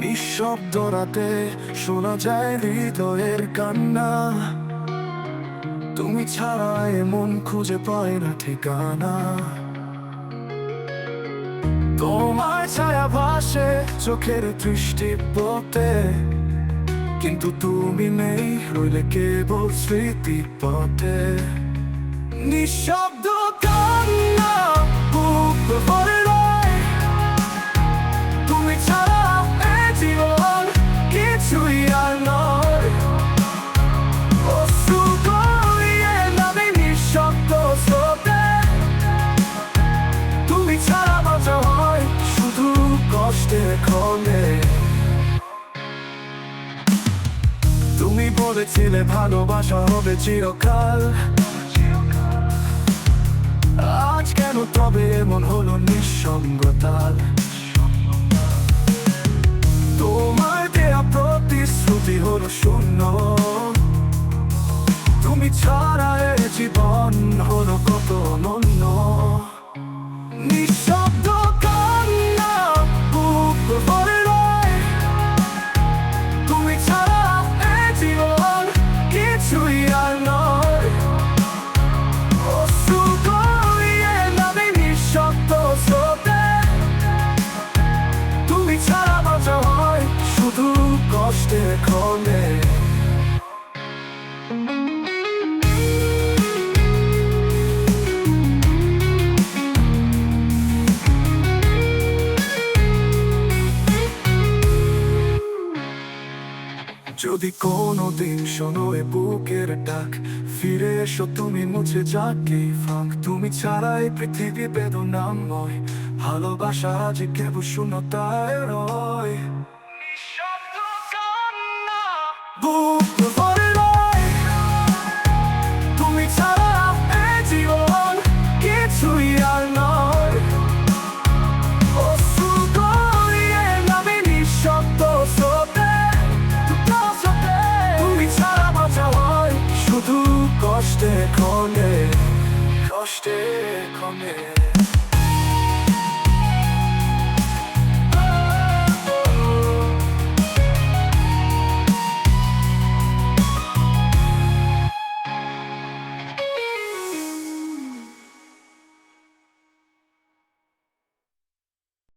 নিঃশব্দ রাতে শোনা যায় হৃদয়ের কান্না। তুমি ছাড়া এমন খুঁজে পায় না ঠিকানা। তোমার ছায়া ভাসে চোখের দৃষ্টি পথে কিন্তু তুমি নেই রইলে কেবল স্মৃতি পথে নিঃশব্দ তুমি বলেছিলে ভালোবাসা হবে চিরকাল। আজ কেন তবে এমন হলো নিঃসঙ্গতাল? দেয়া প্রতিশ্রুতি হলো শূন্য। তুমি ছাড়া জীবন হলো কত অনন্য কষ্টের যদি কোনো দিন শোনো এ বুকের ডাক ফিরে এসো তুমি মুছে যাকে ফাঁক তুমি ছাড়া এই পৃথিবী বেদনাময় ভালোবাসা আজ কেবল শূন্যতায় কষ্টে ক্ষণে কষ্টে ক্ষণে